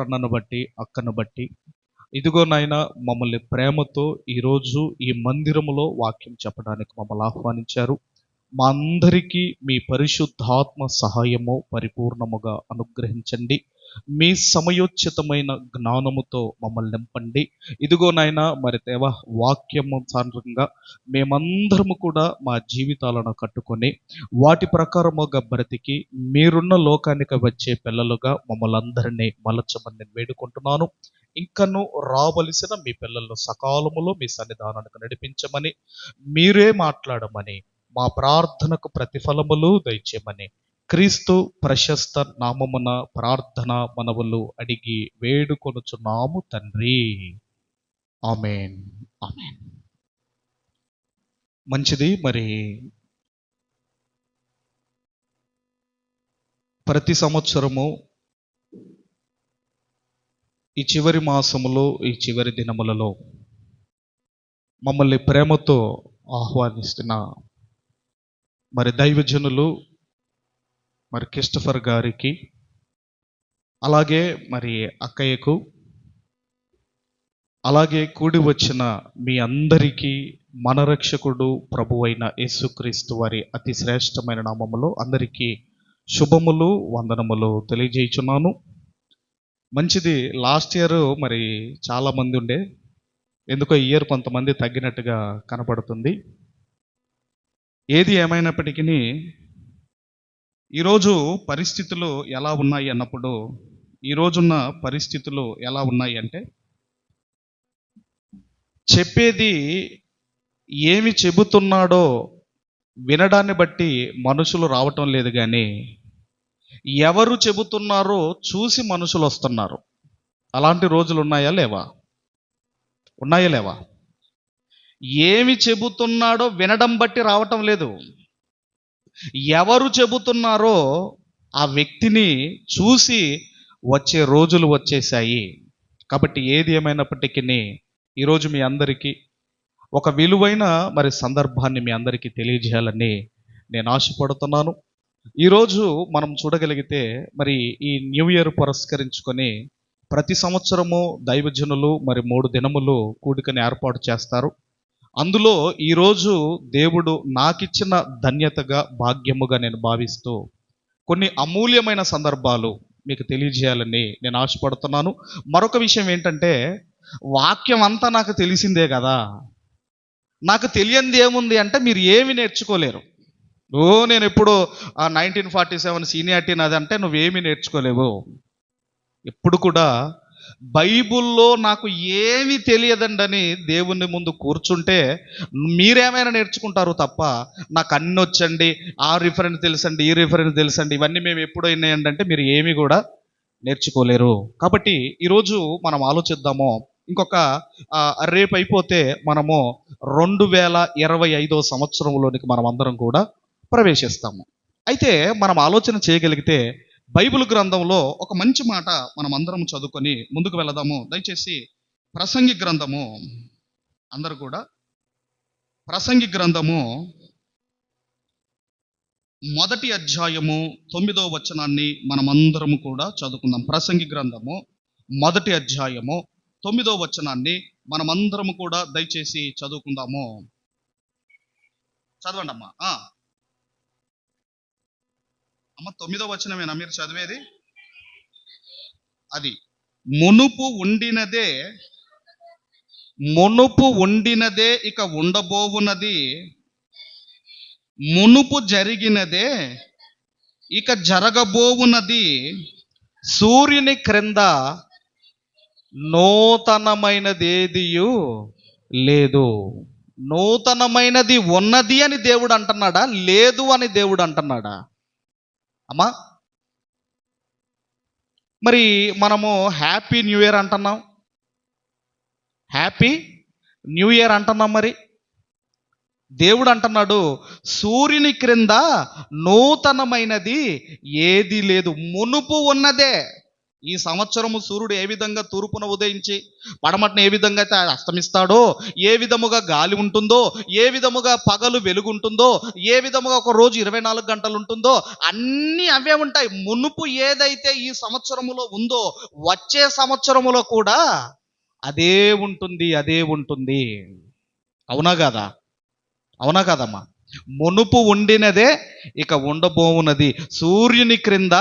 అన్నను బట్టి అక్కను బట్టి. ఇదిగో నాయన మమ్మల్ని ప్రేమతో ఈరోజు ఈ మందిరములో వాక్యం చెప్పడానికి మమ్మల్ని ఆహ్వానించారు. మా అందరికీ మీ పరిశుద్ధాత్మ సహాయము పరిపూర్ణముగా అనుగ్రహించండి. మీ సమయోచితమైన జ్ఞానముతో మమ్మల్ని నింపండి. ఇదిగో నాయన మరి దేవ వాక్యము సాంద్రంగా మేమందరము కూడా మా జీవితాలను కట్టుకొని వాటి ప్రకారముగా బ్రతికి మీరున్న లోకానికి వచ్చే పిల్లలుగా మమ్మల్ని అందరినీ మలచమని నేను వేడుకుంటున్నాను. ఇంకను రావలసిన మీ పిల్లలను సకాలములో మీ సన్నిధానానికి నడిపించమని మీరే మాట్లాడమని మా ప్రార్థనకు ప్రతిఫలములు దయచేయమని క్రీస్తు ప్రశస్త నామమున ప్రార్థన మనవులు అడిగి వేడుకొనుచున్నాము తండ్రి. ఆమెన్. ఆమెన్. మంచిది మరి. ప్రతి సంవత్సరము ఈ చివరి మాసములో ఈ చివరి దినములలో మమ్మల్ని ప్రేమతో ఆహ్వానిస్తున్న మరి దైవజనులు మరి క్రిస్టఫర్ గారికి అలాగే మరి అక్కయ్యకు అలాగే కూడి వచ్చిన మీ అందరికీ మనరక్షకుడు ప్రభు అయిన యేసుక్రీస్తు వారి అతి శ్రేష్టమైన నామములో అందరికీ శుభములు వందనములు తెలియజేయుచున్నాను. మంచిది లాస్ట్ ఇయర్ మరి చాలామంది ఉండే ఎందుకో ఈ ఇయర్ కొంతమంది తగ్గినట్టుగా కనపడుతుంది. ఏది ఏమైనప్పటికీ ఈరోజు పరిస్థితులు ఎలా ఉన్నాయి అన్నప్పుడు ఈరోజున్న పరిస్థితులు ఎలా ఉన్నాయి అంటే చెప్పేది ఏమి చెబుతున్నాడో వినడాన్ని బట్టి మనుషులు రావటం లేదు కానీ ఎవరు చెబుతున్నారో చూసి మనుషులు వస్తున్నారు. అలాంటి రోజులు ఉన్నాయా లేవా? ఉన్నాయా లేవా? ఏమి చెబుతున్నాడో వినడం బట్టి రావటం లేదు. ఎవరు చెబుతున్నారో ఆ వ్యక్తిని చూసి వచ్చే రోజులు వచ్చేసాయి కాబట్టి ఏది ఏమైనప్పటికీ ఈరోజు మీ అందరికీ ఒక విలువైన మరి సందర్భాన్ని మీ అందరికీ తెలియజేయాలని నేను ఆశపడుతున్నాను. ఈరోజు మనం చూడగలిగితే మరి ఈ న్యూ ఇయర్ పురస్కరించుకొని ప్రతి సంవత్సరము దైవజనులు మరి మూడు దినములు కూడికని ఏర్పాటు చేస్తారు. అందులో ఈరోజు దేవుడు నాకిచ్చిన ధన్యతగా భాగ్యముగా నేను భావిస్తూ కొన్ని అమూల్యమైన సందర్భాలు మీకు తెలియజేయాలని నేను ఆశపడుతున్నాను. మరొక విషయం ఏంటంటే వాక్యం అంతా నాకు తెలిసిందే కదా. నాకు తెలియంది ఏముంది అంటే మీరు ఏమి నేర్చుకోలేరు. ఓ నేను ఎప్పుడు నైన్టీన్ ఫార్టీ సెవెన్ సీనియారిటీ నాది అంటే నువ్వేమి నేర్చుకోలేవు. ఎప్పుడు కూడా బైబుల్లో నాకు ఏమి తెలియదండని దేవుని ముందు కూర్చుంటే మీరేమైనా నేర్చుకుంటారు తప్ప నాకు అన్ని వచ్చండి ఆ రిఫరెన్స్ తెలుసండి ఈ రిఫరెన్స్ తెలుసండి ఇవన్నీ మేము ఎప్పుడు అంటే మీరు ఏమి కూడా నేర్చుకోలేరు. కాబట్టి ఈరోజు మనం ఆలోచిద్దాము. ఇంకొక రేపు అయిపోతే మనము రెండు వేల ఇరవై ఐదో సంవత్సరంలోనికి మనం అందరం కూడా ప్రవేశిస్తాము. అయితే మనం ఆలోచన చేయగలిగితే బైబిల్ గ్రంథంలో ఒక మంచి మాట మనం అందరం చదువుకొని ముందుకు వెళదాము. దయచేసి ప్రసంగి గ్రంథము అందరు కూడా ప్రసంగి గ్రంథము మొదటి అధ్యాయము తొమ్మిదో వచనాన్ని మనమందరము కూడా చదువుకుందాం. ప్రసంగి గ్రంథము మొదటి అధ్యాయము తొమ్మిదో వచనాన్ని మనమందరము కూడా దయచేసి చదువుకుందాము. చదవండి అమ్మా అమ్మ తొమ్మిదో వచనమేనా? మీరు చదివేది? అది మునుపు ఉండినదే మునుపు ఉండినదే ఇక ఉండబోవున్నది మునుపు జరిగినదే ఇక జరగబోవున్నది సూర్యుని క్రింద నూతనమైనదేదియు లేదు. నూతనమైనది ఉన్నది అని దేవుడు అంటున్నాడా? లేదు అని దేవుడు అంటున్నాడా? అమ్మా. మరి మనము హ్యాపీ న్యూ ఇయర్ అంటున్నాం. హ్యాపీ న్యూ ఇయర్ అంటున్నాం మరి. దేవుడు అంటున్నాడు సూర్యుని క్రింద నూతనమైనది ఏది లేదు మునుపు ఉన్నదే. ఈ సంవత్సరము సూర్యుడు ఏ విధంగా తూర్పున ఉదయించి పడమటిన ఏ విధంగా అయితే అస్తమిస్తాడో ఏ విధముగా గాలి ఉంటుందో ఏ విధముగా పగలు వెలుగు ఉంటుందో ఏ విధముగా ఒక రోజు ఇరవై నాలుగు గంటలు ఉంటుందో అన్నీ అవే ఉంటాయి. మునుపు ఏదైతే ఈ సంవత్సరములో ఉందో వచ్చే సంవత్సరములో కూడా అదే ఉంటుంది అదే ఉంటుంది. అవునా కదా? అవునా కదమ్మా? మునుపు ఉండినదే ఇక ఉండబోవున్నది సూర్యుని క్రింద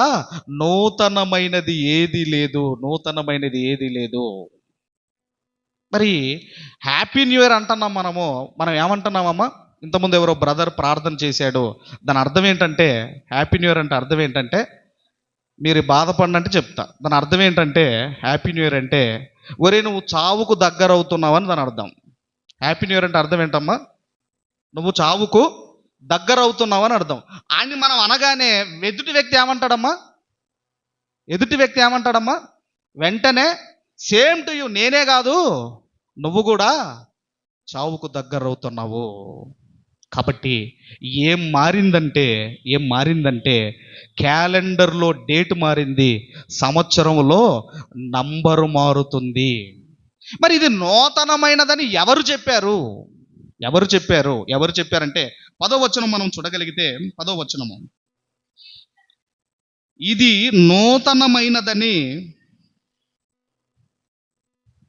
నూతనమైనది ఏది లేదు నూతనమైనది ఏది లేదు. మరి హ్యాపీ న్యూ ఇయర్ అంటున్నాం మనము. మనం ఏమంటున్నామమ్మా? ఇంతకుముందు ఎవరో బ్రదర్ ప్రార్థన చేశాడు. దాని అర్థం ఏంటంటే హ్యాపీ న్యూ ఇయర్ అంటే అర్థం ఏంటంటే మీరు బాధపడినంటే చెప్తా. దాని అర్థం ఏంటంటే హ్యాపీ న్యూ ఇయర్ అంటే ఒరే నువ్వు చావుకు దగ్గర అవుతున్నావని దాని అర్థం. హ్యాపీ న్యూ ఇయర్ అంటే అర్థం ఏంటమ్మా? నువ్వు చావుకు దగ్గర అని అర్థం. ఆయన్ని మనం అనగానే ఎదుటి వ్యక్తి ఏమంటాడమ్మా? ఎదుటి వ్యక్తి ఏమంటాడమ్మా? వెంటనే సేమ్ టు యూ నేనే కాదు నువ్వు కూడా చావుకు దగ్గర అవుతున్నావు కాబట్టి ఏం మారిందంటే ఏం మారిందంటే క్యాలెండర్లో డేట్ మారింది సంవత్సరంలో నంబరు మారుతుంది. మరి ఇది నూతనమైనదని ఎవరు చెప్పారు? ఎవరు చెప్పారు? ఎవరు చెప్పారంటే పదవచనం మనం చూడగలిగితే పదవచనము. ఇది నూతనమైనదని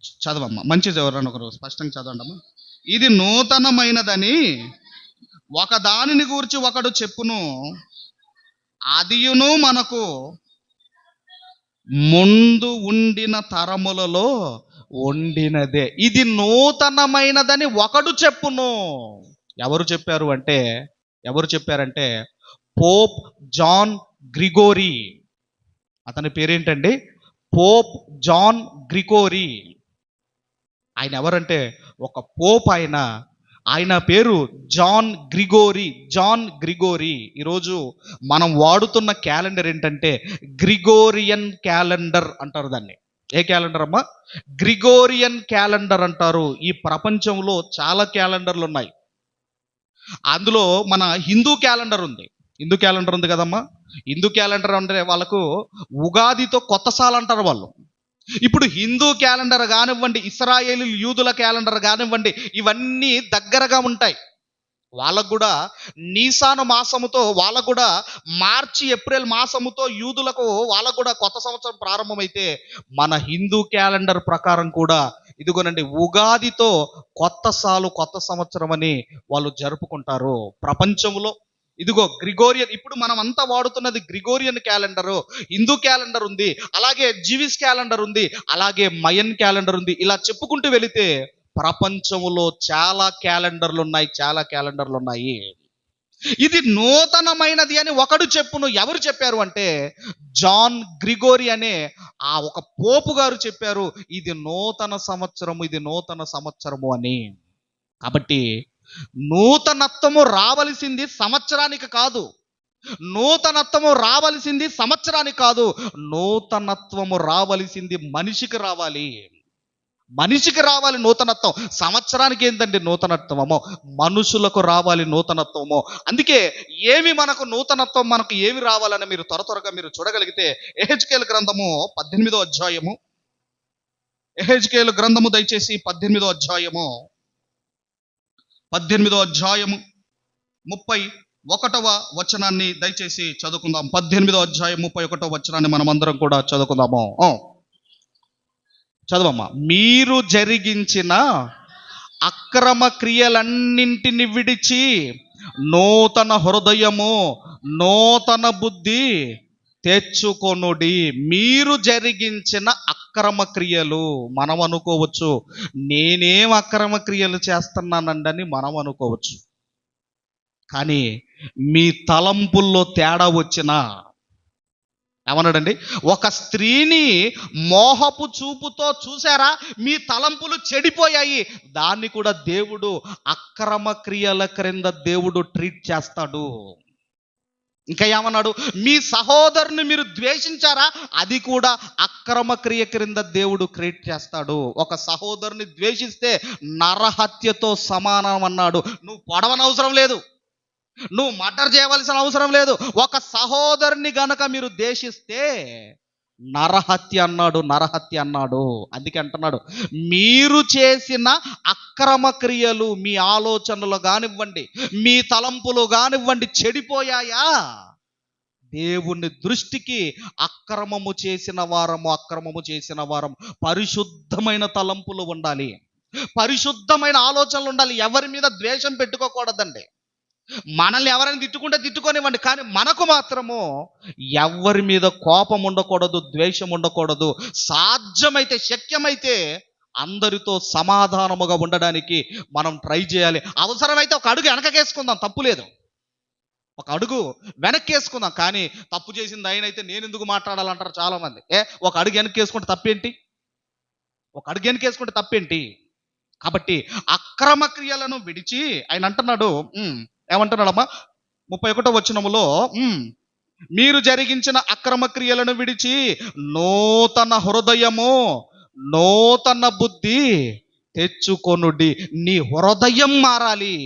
చదవమ్మా. మంచి ఎవరన్నా ఒకరు స్పష్టంగా చదవండమ్మా. ఇది నూతనమైనదని ఒక దానిని గూర్చి ఒకడు చెప్పును అదియును మనకు ముందు ఉండిన తరములలో ఉండినదే. ఇది నూతనమైనదని ఒకడు చెప్పును. ఎవరు చెప్పారు అంటే ఎవరు చెప్పారంటే పోప్ జాన్ గ్రిగోరీ. అతని పేరేంటండి? Pope John Gregory. ఆయన ఎవరంటే ఒక పోప్ ఆయన. ఆయన పేరు జాన్ గ్రిగోరీ జాన్ గ్రిగోరీ. ఈరోజు మనం వాడుతున్న క్యాలెండర్ ఏంటంటే గ్రిగోరియన్ క్యాలెండర్ అంటారు దాన్ని. ఏ క్యాలెండర్ అమ్మా? గ్రిగోరియన్ క్యాలెండర్ అంటారు. ఈ ప్రపంచంలో చాలా క్యాలెండర్లు ఉన్నాయి. అందులో మన హిందూ క్యాలెండర్ ఉంది. హిందూ క్యాలెండర్ ఉంది కదమ్మా? హిందూ క్యాలెండర్ అంటే వాళ్ళకు ఉగాదితో కొత్త సాల్ అంటారు వాళ్ళు. ఇప్పుడు హిందూ క్యాలెండర్ కానివ్వండి ఇస్రాయేలు యూదుల క్యాలెండర్ కానివ్వండి ఇవన్నీ దగ్గరగా ఉంటాయి. వాళ్ళకు కూడా నీసాను మాసముతో వాళ్ళకు కూడా మార్చి ఏప్రిల్ మాసముతో యూదులకు వాళ్ళకు కూడా కొత్త సంవత్సరం ప్రారంభమైతే మన హిందూ క్యాలెండర్ ప్రకారం కూడా ఇదిగోనండి ఉగాదితో కొత్త సాలు కొత్త సంవత్సరం అని వాళ్ళు జరుపుకుంటారు ప్రపంచంలో. ఇదిగో గ్రిగోరియన్ ఇప్పుడు మనం అంతా వాడుతున్నది గ్రిగోరియన్ క్యాలెండరు హిందూ క్యాలెండర్ ఉంది అలాగే జీవిస్ క్యాలెండర్ ఉంది అలాగే మయన్ క్యాలెండర్ ఉంది. ఇలా చెప్పుకుంటూ వెళితే ప్రపంచంలో చాలా క్యాలెండర్లు ఉన్నాయి చాలా క్యాలెండర్లు ఉన్నాయి. ఇది నూతనమైనది అని ఒకడు చెప్పును. ఎవరు చెప్పారు అంటే జాన్ గ్రిగోరి అనే ఆ ఒక పోపు గారు చెప్పారు ఇది నూతన సంవత్సరము ఇది నూతన సంవత్సరము అని. కాబట్టి నూతనత్వము రావలసింది సంవత్సరానికి కాదు. నూతనత్వము రావలసింది సంవత్సరానికి కాదు. నూతనత్వము రావలసింది మనిషికి రావాలి. మనిషికి రావాలి నూతనత్వం. సంవత్సరానికి ఏంటండి నూతనత్వమో? మనుషులకు రావాలి నూతనత్వమో. అందుకే ఏమి మనకు నూతనత్వం మనకు ఏమి రావాలని మీరు త్వర త్వరగా మీరు చూడగలిగితే ఎహెచ్కేల్ గ్రంథము పద్దెనిమిదో అధ్యాయము. ఎహెచ్కేల్ గ్రంథము దయచేసి పద్దెనిమిదో అధ్యాయము. పద్దెనిమిదో అధ్యాయము ముప్పై ఒకటవ వచనాన్ని దయచేసి చదువుకుందాం. పద్దెనిమిదో అధ్యాయం ముప్పై ఒకటవ వచనాన్ని మనం అందరం కూడా చదువుకుందాము. చదవమ్మా. మీరు జరిగించిన అక్రమ క్రియలన్నింటిని విడిచి నూతన హృదయము నూతన బుద్ధి తెచ్చుకొనుడి. మీరు జరిగించిన అక్రమ క్రియలు మనం అనుకోవచ్చు. నేనేం అక్రమ క్రియలు చేస్తున్నానండని మనం అనుకోవచ్చు. కానీ మీ తలంపుల్లో తేడా వచ్చినా ఏమన్నాడండి? ఒక స్త్రీని మోహపు చూపుతో చూసారా? మీ తలంపులు చెడిపోయాయి. దాన్ని కూడా దేవుడు అక్రమ క్రియల క్రింద దేవుడు ట్రీట్ చేస్తాడు. ఇంకా ఏమన్నాడు? మీ సహోదరుని మీరు ద్వేషించారా? అది కూడా అక్రమ క్రియ క్రింద దేవుడు క్రియేట్ చేస్తాడు. ఒక సహోదరుని ద్వేషిస్తే నరహత్యతో సమానం అన్నాడు. నువ్వు పొడవనవసరం లేదు. నువ్వు మర్డర్ చేయవలసిన అవసరం లేదు. ఒక సహోదరుని గనక మీరు దేశిస్తే నరహత్య అన్నాడు నరహత్య అన్నాడు. అందుకే అంటున్నాడు మీరు చేసిన అక్రమ క్రియలు మీ ఆలోచనలు కానివ్వండి మీ తలంపులు కానివ్వండి చెడిపోయాయా? దేవుని దృష్టికి అక్రమము చేసిన వారము అక్రమము చేసిన వారం పరిశుద్ధమైన తలంపులు ఉండాలి. పరిశుద్ధమైన ఆలోచనలు ఉండాలి. ఎవరి మీద ద్వేషం పెట్టుకోకూడదండి. మనల్ని ఎవరైనా తిట్టుకుంటే తిట్టుకోనివ్వండి కానీ మనకు మాత్రము ఎవరి మీద కోపం ఉండకూడదు ద్వేషం ఉండకూడదు సాధ్యమైతే శక్యమైతే అందరితో సమాధానముగా ఉండడానికి మనం ట్రై చేయాలి. అవసరమైతే ఒక అడుగు వెనకకేసుకుందాం తప్పు లేదు. ఒక అడుగు వెనక్కేసుకుందాం కానీ తప్పు చేసింది ఆయన అయితే నేను ఎందుకు మాట్లాడాలంటారు చాలా మంది ఏ ఒక అడుగు వెనక్కేసుకుంటే తప్పేంటి? ఒక అడుగు వెనకేసుకుంటే తప్పేంటి? కాబట్టి అక్రమ క్రియలను విడిచి ఆయన అంటున్నాడు ఏమంటున్నాడమ్మా? ముప్పై ఒకటో వచనములో మీరు జరిగించిన అక్రమ క్రియలను విడిచి నూతన హృదయము నూతన బుద్ధి తెచ్చుకొనుడి. నీ హృదయం మారాలి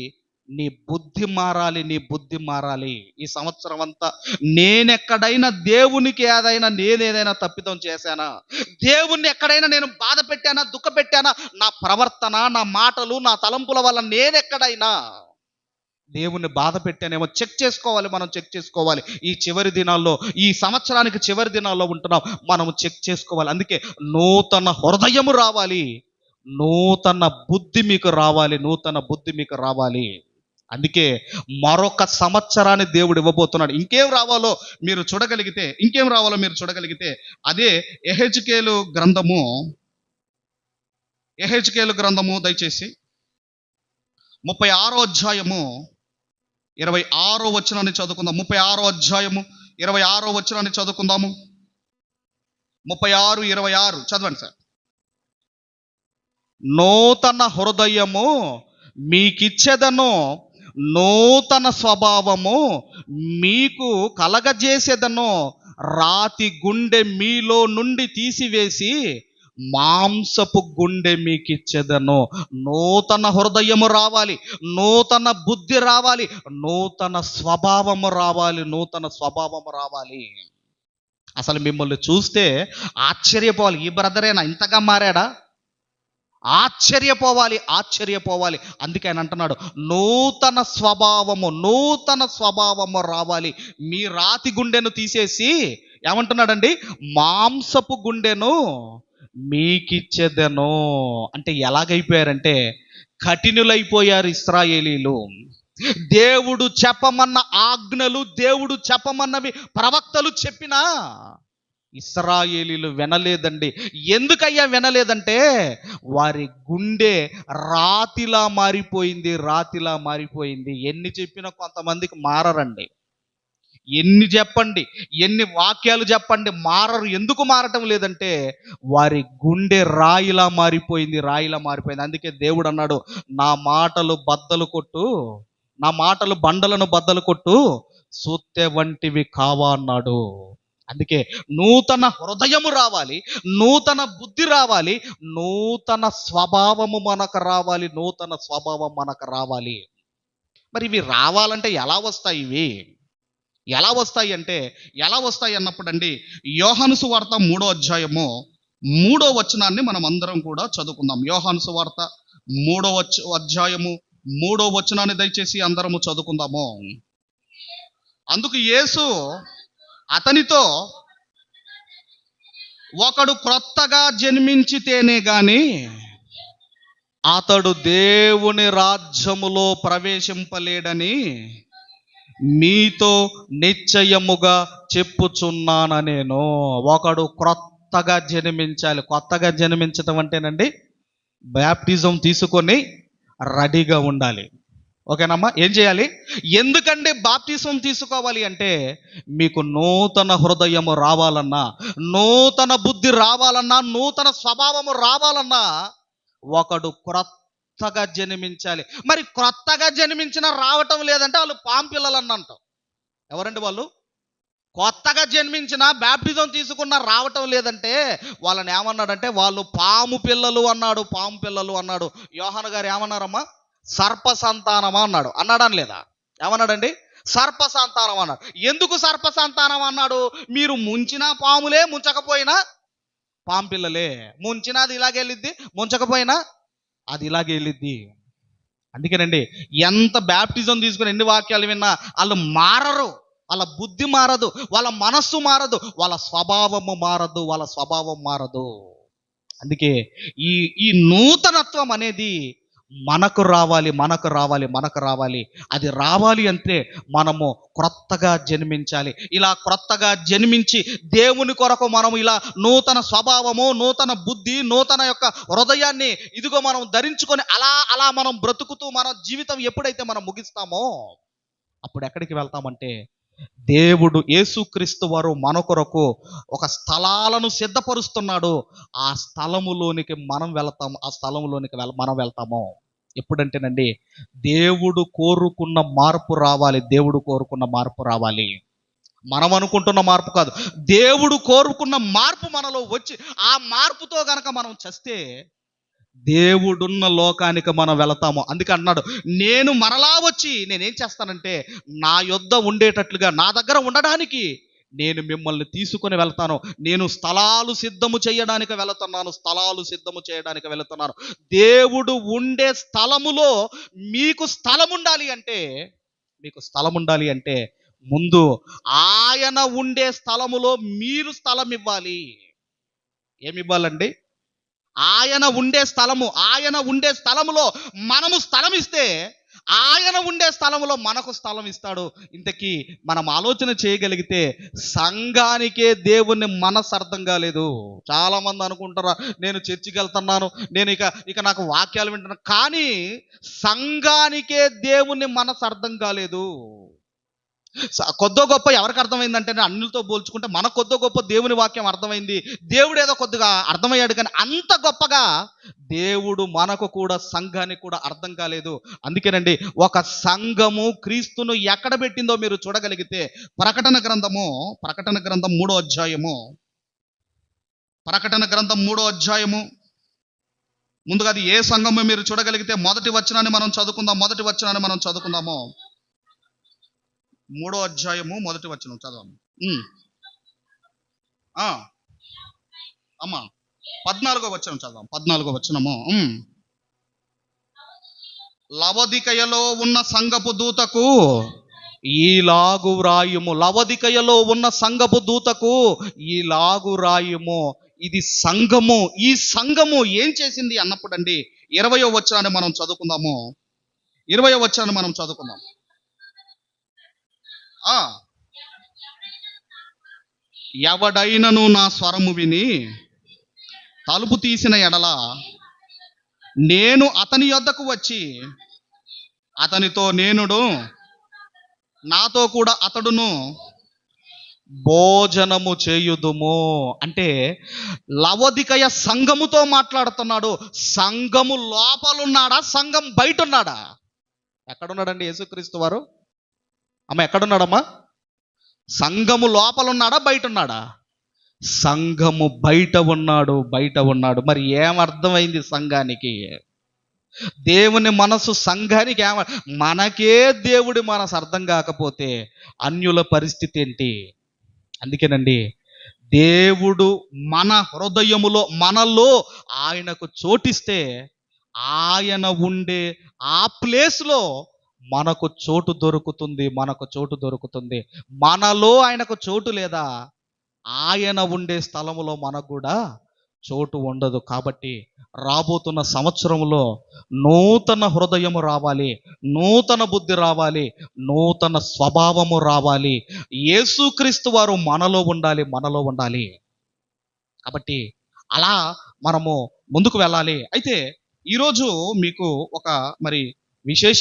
నీ బుద్ధి మారాలి నీ బుద్ధి మారాలి. ఈ సంవత్సరం అంతా నేనెక్కడైనా దేవునికి ఏదైనా నేనేదైనా తప్పిదం చేశానా? దేవుణ్ణి ఎక్కడైనా నేను బాధ పెట్టానా దుఃఖ పెట్టానా నా ప్రవర్తన నా మాటలు నా తలంపుల వల్ల నేనెక్కడైనా దేవుణ్ణి బాధ పెట్టానేమో చెక్ చేసుకోవాలి మనం చెక్ చేసుకోవాలి. ఈ చివరి దినాల్లో ఈ సంవత్సరానికి చివరి దినాల్లో ఉంటున్నాం మనం చెక్ చేసుకోవాలి. అందుకే నూతన హృదయము రావాలి. నూతన బుద్ధి మీకు రావాలి నూతన బుద్ధి మీకు రావాలి. అందుకే మరొక సంవత్సరాన్ని దేవుడు ఇవ్వబోతున్నాడు. ఇంకేం రావాలో మీరు చూడగలిగితే ఇంకేం రావాలో మీరు చూడగలిగితే అదే ఎహెచ్కేలు గ్రంథము. ఎహెచ్కేలు గ్రంథము దయచేసి ముప్పై ఆరో అధ్యాయము. ఇరవై ఆరో వచనాన్ని చదువుకుందాం. ముప్పై ఆరో అధ్యాయము ఇరవై ఆరో వచనాన్ని చదువుకుందాము. ముప్పై ఆరు ఇరవై ఆరు. చదవండి సార్. నూతన హృదయము మీకిచ్చేదను నూతన స్వభావము మీకు కలగజేసేదను రాతి గుండె మీలో నుండి తీసివేసి మాంసపు గుండె మీకు ఇచ్చేదను నూతన హృదయము రావాలి నూతన బుద్ధి రావాలి నూతన స్వభావము రావాలి నూతన స్వభావము రావాలి. అసలు మిమ్మల్ని చూస్తే ఆశ్చర్యపోవాలి. ఈ బ్రదరేనా ఇంతగా మారాడా? ఆశ్చర్యపోవాలి ఆశ్చర్యపోవాలి. అందుకే ఆయన అంటున్నాడు నూతన స్వభావము నూతన స్వభావము రావాలి. మీ రాతి గుండెను తీసేసి ఏమంటున్నాడండి? మాంసపు గుండెను మీకిచ్చేదను. అంటే ఎలాగైపోయారంటే కఠినులైపోయారు ఇస్రాయేలీలు. దేవుడు చెప్పమన్న ఆజ్ఞలు దేవుడు చెప్పమన్నవి ప్రవక్తలు చెప్పినా ఇస్రాయేలీలు వినలేదండి. ఎందుకయ్యా వినలేదంటే వారి గుండె రాతిలా మారిపోయింది రాతిలా మారిపోయింది. ఎన్ని చెప్పినా కొంతమందికి మారరండి. ఎన్ని చెప్పండి ఎన్ని వాక్యాలు చెప్పండి మారరు. ఎందుకు మారటం లేదంటే వారి గుండె రాయిలా మారిపోయింది రాయిలా మారిపోయింది. అందుకే దేవుడు అన్నాడు నా మాటలు బద్దలు కొట్టు నా మాటలు బండలను బద్దలు కొట్టు సూత్తె వంటివి కావా అన్నాడు. అందుకే నూతన హృదయము రావాలి నూతన బుద్ధి రావాలి నూతన స్వభావము మనకు రావాలి నూతన స్వభావం మనకు రావాలి. మరి ఇవి రావాలంటే ఎలా వస్తాయి ఇవి? ఎలా వస్తాయి అంటే ఎలా వస్తాయి అన్నప్పుడు అండి యోహాను సువార్త మూడో అధ్యాయము మూడో వచనాన్ని మనం అందరం కూడా చదువుకుందాం. యోహాను సువార్త మూడో వచ అధ్యాయము మూడో వచనాన్ని దయచేసి అందరము చదువుకుందాము. అందుకు యేసు అతనితో ఒకడు క్రొత్తగా జన్మించితేనే గాని అతడు దేవుని రాజ్యములో ప్రవేశింపలేడని మీతో నిశ్చయముగా చెప్పుచున్నాన నేను. ఒకడు క్రొత్తగా జన్మించాలి. కొత్తగా జన్మించటం అంటేనండి బ్యాప్టిజం తీసుకొని రెడీగా ఉండాలి. ఓకేనమ్మా? ఏం చేయాలి? ఎందుకంటే బాప్తిసం తీసుకోవాలి అంటే మీకు నూతన హృదయము రావాలన్నా నూతన బుద్ధి రావాలన్నా నూతన స్వభావము రావాలన్నా ఒకడు క్రొత్త క్రొత్తగా జన్మించాలి. మరి క్రొత్తగా జన్మించినా రావటం లేదంటే వాళ్ళు పాము పిల్లలు అన్నంటాం ఎవరండి వాళ్ళు? కొత్తగా జన్మించిన బ్యాప్టిజం తీసుకున్న రావటం లేదంటే వాళ్ళని ఏమన్నాడంటే వాళ్ళు పాము పిల్లలు అన్నాడు పాము పిల్లలు అన్నాడు. యోహన్ గారు ఏమన్నారమ్మా? సర్ప సంతానమా అన్నాడు అన్నాడని లేదా? ఏమన్నాడండి? సర్ప సంతానం అన్నాడు. ఎందుకు సర్ప సంతానం అన్నాడు? మీరు ముంచినా పాములే ముంచకపోయినా పాము పిల్లలే ముంచినా అది ఇలాగే ముంచకపోయినా అది ఇలాగే వెళ్ళిద్ది. అందుకేనండి ఎంత బ్యాప్టిజం తీసుకుని ఎన్ని వాక్యాలు విన్నా వాళ్ళు మారరు. వాళ్ళ బుద్ధి మారదు వాళ్ళ మనస్సు మారదు వాళ్ళ స్వభావము మారదు వాళ్ళ స్వభావం మారదు. అందుకే ఈ ఈ నూతనత్వం అనేది మనకు రావాలి మనకు రావాలి మనకు రావాలి. అది రావాలి అంటే మనము క్రొత్తగా జన్మించాలి. ఇలా క్రొత్తగా జన్మించి దేవుని కొరకు మనం ఇలా నూతన స్వభావము నూతన బుద్ధి నూతన యొక్క హృదయాన్ని ఇదిగో మనం ధరించుకొని అలా అలా మనం బ్రతుకుతూ మన జీవితం ఎప్పుడైతే మనం ముగిస్తామో అప్పుడు ఎక్కడికి వెళ్తామంటే దేవుడు యేసుక్రీస్తు వారు మన కొరకు ఒక స్థలాలను సిద్ధపరుస్తున్నాడు. ఆ స్థలములోనికి మనం వెళతాం ఆ స్థలంలోనికి వెళ మనం వెళ్తాము. ఎప్పుడంటేనండి దేవుడు కోరుకున్న మార్పు రావాలి దేవుడు కోరుకున్న మార్పు రావాలి. మనం అనుకుంటున్న మార్పు కాదు. దేవుడు కోరుకున్న మార్పు మనలో వచ్చి ఆ మార్పుతో గనక మనం చస్తే దేవుడున్న లోకానికి మనం వెళతాము. అందుకే అన్నాడు నేను మరలా వచ్చి నేనేం చేస్తానంటే నా యొద్ద ఉండేటట్లుగా నా దగ్గర ఉండడానికి నేను మిమ్మల్ని తీసుకొని వెళ్తాను. నేను స్థలాలు సిద్ధము చేయడానికి వెళుతున్నాను స్థలాలు సిద్ధము చేయడానికి వెళుతున్నాను. దేవుడు ఉండే స్థలములో మీకు స్థలం ఉండాలి అంటే మీకు స్థలం ఉండాలి అంటే ముందు ఆయన ఉండే స్థలములో మీరు స్థలం ఇవ్వాలి. ఏమి ఇవ్వాలండి? ఆయన ఉండే స్థలము ఆయన ఉండే స్థలములో మనము స్థలం ఇస్తే ఆయన ఉండే స్థలములో మనకు స్థలం ఇస్తాడు. ఇంతకీ మనం ఆలోచన చేయగలిగితే సంఘానికే దేవుణ్ణి మనసు అర్థం కాలేదు చాలా మంది అనుకుంటారా నేను చర్చికి వెళ్తున్నాను నేను ఇక ఇక నాకు వాక్యాలు వింటున్నాను కానీ సంఘానికే దేవుణ్ణి మనసు అర్థం కాలేదు కొద్దో గొప్ప ఎవరికి అర్థమైందంటే అన్నిలతో పోల్చుకుంటే మన కొద్దో గొప్ప దేవుని వాక్యం అర్థమైంది. దేవుడు ఏదో కొద్దిగా అర్థమయ్యాడు కానీ అంత గొప్పగా దేవుడు మనకు కూడా సంఘానికి కూడా అర్థం కాలేదు. అందుకేనండి ఒక సంఘము క్రీస్తును ఎక్కడ పెట్టిందో మీరు చూడగలిగితే ప్రకటన గ్రంథము ప్రకటన గ్రంథం మూడో అధ్యాయము. ప్రకటన గ్రంథం మూడో అధ్యాయము. ముందుగా అది ఏ సంఘము మీరు చూడగలిగితే మొదటి వచనాన్ని మనం చదువుకుందాం మొదటి వచనాన్ని మనం చదువుకుందాము. మూడో అధ్యాయము మొదటి వచనం చదవం. అమ్మా పద్నాలుగో వచనం చదవం పద్నాలుగో వచనము. ఉమ్. లవదికయలో ఉన్న సంగపు దూతకు ఈలాగు వ్రాయుము. లవదికయలో ఉన్న సంగపు దూతకు ఈలాగు రాయుము ఇది సంఘము. ఈ సంఘము ఏం చేసింది అన్నప్పుడండి ఇరవయో వచ్చాన్ని మనం చదువుకుందాము. ఇరవయో వచ్చాన్ని మనం చదువుకుందాం. ఎవడైనను నా స్వరము విని తలుపు తీసిన ఎడల నేను అతని యొద్దకు వచ్చి అతనితో నేనుడు నాతో కూడా అతడును భోజనము చేయుదుము. అంటే లవదికయ సంఘముతో మాట్లాడుతున్నాడు. సంఘము లోపలున్నాడా? సంఘం బయట ఉన్నాడా ఎక్కడున్నాడండి యేసుక్రీస్తు వారు? అమ్మ ఎక్కడున్నాడమ్మా? సంఘము లోపల ఉన్నాడా బయట ఉన్నాడా సంఘము బయట ఉన్నాడు బయట ఉన్నాడు. మరి ఏమర్థమైంది సంఘానికి? దేవుని మనసు సంఘానికి ఏమ మనకే దేవుడి మనసు అర్థం కాకపోతే అన్యుల పరిస్థితి ఏంటి? అందుకేనండి దేవుడు మన హృదయములో మనలో ఆయనకు చోటిస్తే ఆయన ఉండే ఆ ప్లేస్లో మనకు చోటు దొరుకుతుంది మనకు చోటు దొరుకుతుంది. మనలో ఆయనకు చోటు లేదా? ఆయన ఉండే స్థలములో మనకు కూడా చోటు ఉండదు. కాబట్టి రాబోతున్న సంవత్సరంలో నూతన హృదయము రావాలి నూతన బుద్ధి రావాలి నూతన స్వభావము రావాలి. యేసుక్రీస్తు వారు మనలో ఉండాలి మనలో ఉండాలి. కాబట్టి అలా మనము ముందుకు వెళ్ళాలి. అయితే ఈరోజు మీకు ఒక మరి విశేష